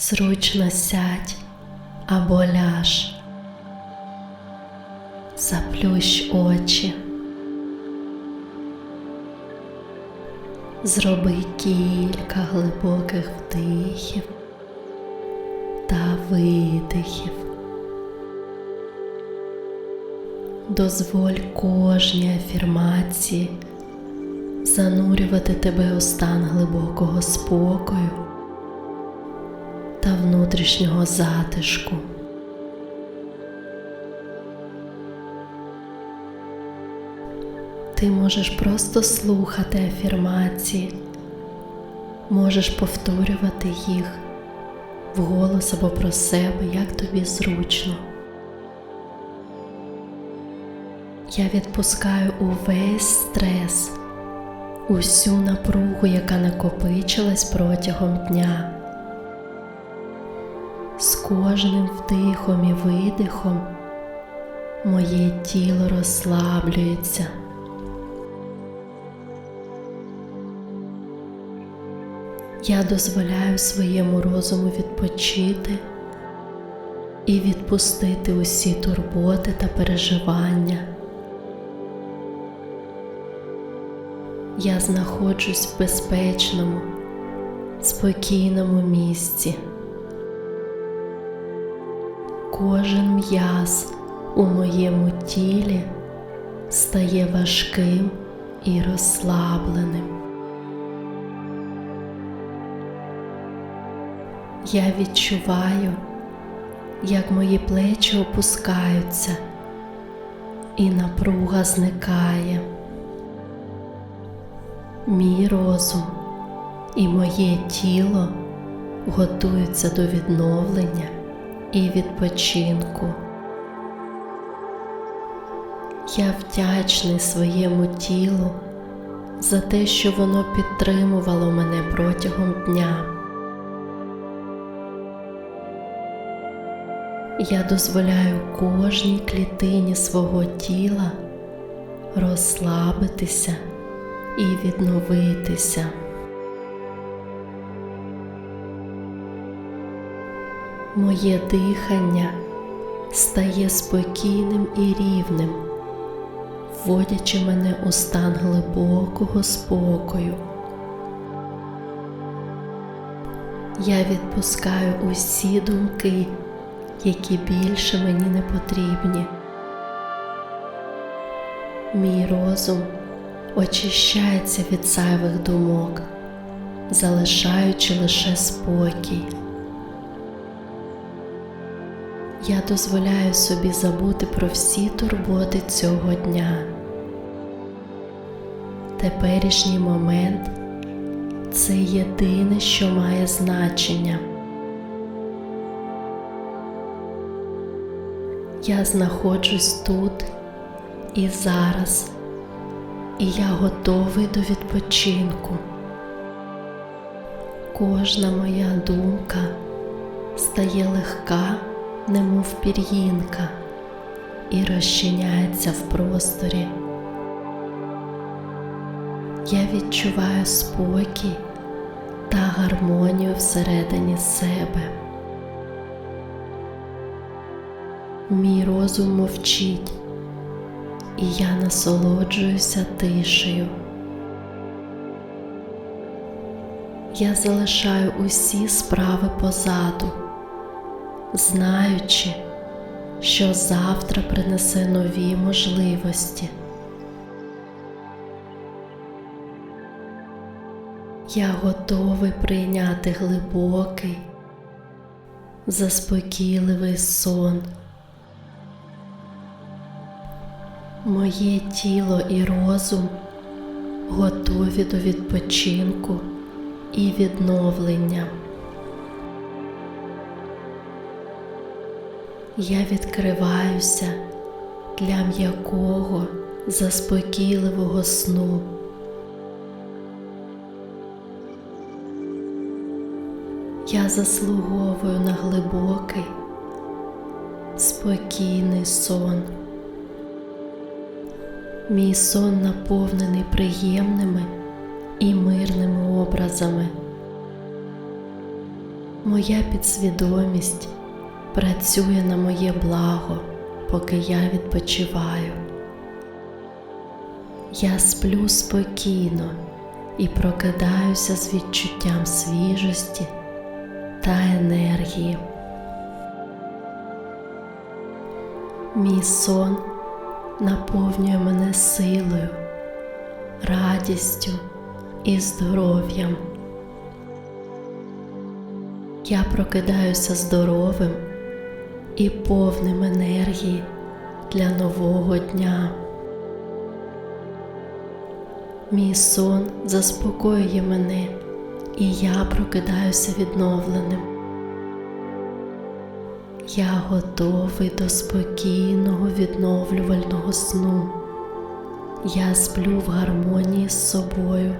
Зручно сядь або ляж. Заплющ очі. Зроби кілька глибоких вдихів та видихів. Дозволь кожній афірмації занурювати тебе у стан глибокого спокою та внутрішнього затишку. Ти можеш просто слухати афірмації, можеш повторювати їх вголос або про себе, як тобі зручно. Я відпускаю увесь стрес, усю напругу, яка накопичилась протягом дня. З кожним вдихом і видихом моє тіло розслаблюється. Я дозволяю своєму розуму відпочити і відпустити усі турботи та переживання. Я знаходжусь в безпечному, спокійному місці. Кожен м'яз у моєму тілі стає важким і розслабленим. Я відчуваю, як мої плечі опускаються і напруга зникає. Мій розум і моє тіло готуються до відновлення і відпочинку. Я вдячний своєму тілу за те, що воно підтримувало мене протягом дня. Я дозволяю кожній клітині свого тіла розслабитися і відновитися. Моє дихання стає спокійним і рівним, вводячи мене у стан глибокого спокою. Я відпускаю усі думки, які більше мені не потрібні. Мій розум очищається від зайвих думок, залишаючи лише спокій. Я дозволяю собі забути про всі турботи цього дня. Теперішній момент це єдине, що має значення. Я знаходжусь тут і зараз, і я готовий до відпочинку. Кожна моя думка стає легка, немов пір'їнка, і розчиняється в просторі. Я відчуваю спокій та гармонію всередині себе. Мій розум мовчить, і я насолоджуюся тишею. Я залишаю усі справи позаду, знаючи, що завтра принесе нові можливості. Я готовий прийняти глибокий, заспокійливий сон. Моє тіло і розум готові до відпочинку і відновлення. Я відкриваюся для м'якого, заспокійливого сну. Я заслуговую на глибокий, спокійний сон. Мій сон наповнений приємними і мирними образами. Моя підсвідомість працює на моє благо, поки я відпочиваю. Я сплю спокійно і прокидаюся з відчуттям свіжості та енергії. Мій сон наповнює мене силою, радістю і здоров'ям. Я прокидаюся здоровим і повним енергії для нового дня. Мій сон заспокоює мене, і я прокидаюся відновленим. Я готовий до спокійного відновлювального сну. Я сплю в гармонії з собою